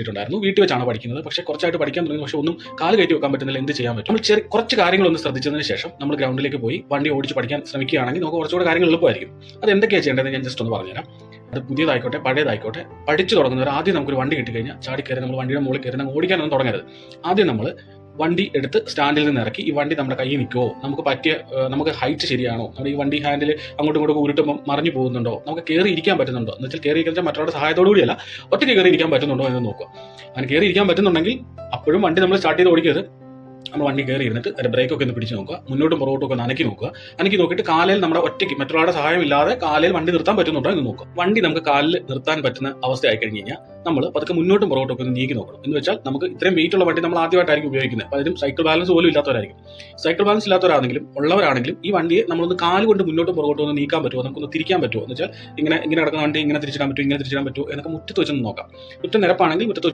ിട്ടുണ്ടായിരുന്നു വീട്ടിൽ വെച്ചാണ് പഠിക്കുന്നത്. പക്ഷേ കുറച്ചായിട്ട് പഠിക്കാൻ തുടങ്ങി. പക്ഷേ ഒന്നും കാൽ കയറ്റി വെക്കാൻ പറ്റുന്നില്ല. എന്ത് ചെയ്യാൻ പറ്റും? നമ്മൾ ചെറിയ കുറച്ച് കാര്യങ്ങളൊന്ന് ശ്രദ്ധിച്ചതിന് ശേഷം നമ്മൾ ഗ്രൗണ്ടിലേക്ക് പോയി വണ്ടി ഓടിച്ച് പഠിക്കാൻ ശ്രമിക്കുകയാണെങ്കിൽ നമുക്ക് കുറച്ചുകൂടെ കാര്യങ്ങൾ എളുപ്പമായിരിക്കും. അത് എന്തൊക്കെയാണ് ചെയ്യേണ്ടതെന്ന് ഞാൻ ജസ്റ്റ് ഒന്ന് പറഞ്ഞുതരാം. അത് പുതിയതായിക്കോട്ടെ പഴയതായിക്കോട്ടെ പഠിച്ചു തുടങ്ങുന്നവർ ആദ്യം നമുക്കൊരു വണ്ടി കിട്ടിക്കഴിഞ്ഞാൽ ചാടി കയറി നമ്മൾ വണ്ടിയുടെ മുകളിൽ കയറി ഓടിക്കാനൊന്നും തുടങ്ങരുത്. ആദ്യം നമ്മൾ വണ്ടി എടുത്ത് സ്റ്റാൻഡിൽ നിന്ന് ഇറക്കി ഈ വണ്ടി നമ്മുടെ കയ്യിൽ നിൽക്കുമോ നമുക്ക് പറ്റിയ നമുക്ക് ഹൈറ്റ് ശരിയാണോ? നമ്മുടെ ഈ വണ്ടി ഹാൻഡിൽ അങ്ങോട്ടും ഇങ്ങോട്ടും ഉരുട്ടുമ്പോൾ മറിഞ്ഞു പോകുന്നുണ്ടോ? നമുക്ക് കയറി ഇരിക്കാൻ പറ്റുന്നുണ്ടോ? എന്ന് വെച്ചാൽ കയറി ഇരിക്കാൻ മറ്റൊരാളുടെ സഹായത്തോടു കൂടിയല്ല ഒറ്റയ്ക്ക് കയറി ഇരിക്കാൻ പറ്റുന്നുണ്ടോ എന്ന് നോക്കുക. അങ്ങനെ കയറി ഇരിക്കാൻ പറ്റുന്നുണ്ടെങ്കിൽ അപ്പോഴും വണ്ടി നമ്മൾ സ്റ്റാർട്ട് ചെയ്ത് ഓടിക്കരുത്. നമ്മൾ വണ്ടി കയറി ഇരുന്നിട്ട് ഒരു ബ്രേക്കൊക്കെ ഒന്ന് പിടിച്ച് നോക്കുക. മുന്നോട്ടും പുറകോട്ടും ഒക്കെ നനക്കി നോക്കുക. അനക്കി നോക്കിയിട്ട് കാലിൽ നമ്മുടെ ഒറ്റയ്ക്ക് മറ്റൊരാളുടെ സഹായമില്ലാതെ കാലിൽ വണ്ടി നിർത്താൻ പറ്റുന്നുണ്ടോ എന്ന് നോക്കുക. വണ്ടി നമുക്ക് കാലിൽ നിർത്താൻ പറ്റുന്ന അവസ്ഥ ആയി കഴിഞ്ഞ് കഴിഞ്ഞാൽ നമ്മൾ പതുക്കെ മുന്നോട്ടും പുറകോട്ടും ഒക്കെ നീക്കി നോക്കണം. എന്ന് വെച്ചാൽ നമുക്ക് ഇത്രയും വെയിറ്റ് ഉള്ള വണ്ടി നമ്മൾ ആദ്യമായിട്ടായിരിക്കും ഉപയോഗിക്കുന്നത്. പലരും സൈക്കിൾ ബാലൻസ് പോലും ഇല്ലാത്തവരായിരിക്കും. സൈക്കിൾ ബാലൻസ് ഇല്ലാത്തവരാണെങ്കിലും ഉള്ളവരാണെങ്കിലും ഈ വണ്ടിയെ നമ്മളൊന്ന് കാൽ കൊണ്ട് മുന്നോട്ടും പുറകോട്ടും ഒന്ന് നീക്കാൻ പറ്റുമോ? നമുക്കൊന്ന് തിരിക്കാൻ പറ്റുമോ? എന്ന് വെച്ചാൽ ഇങ്ങനെ ഇങ്ങനെ നടക്കുന്ന വണ്ടി ഇങ്ങനെ തിരിച്ചിടാൻ പറ്റുമോ? ഇങ്ങനെ തിരിച്ചിടാൻ പറ്റുമോ? എന്നൊക്കെ മുറ്റത്ത് വെച്ചൊന്ന് നോക്കാം. മുറ്റം നിരപ്പാണെങ്കിൽ മുറ്റത്ത്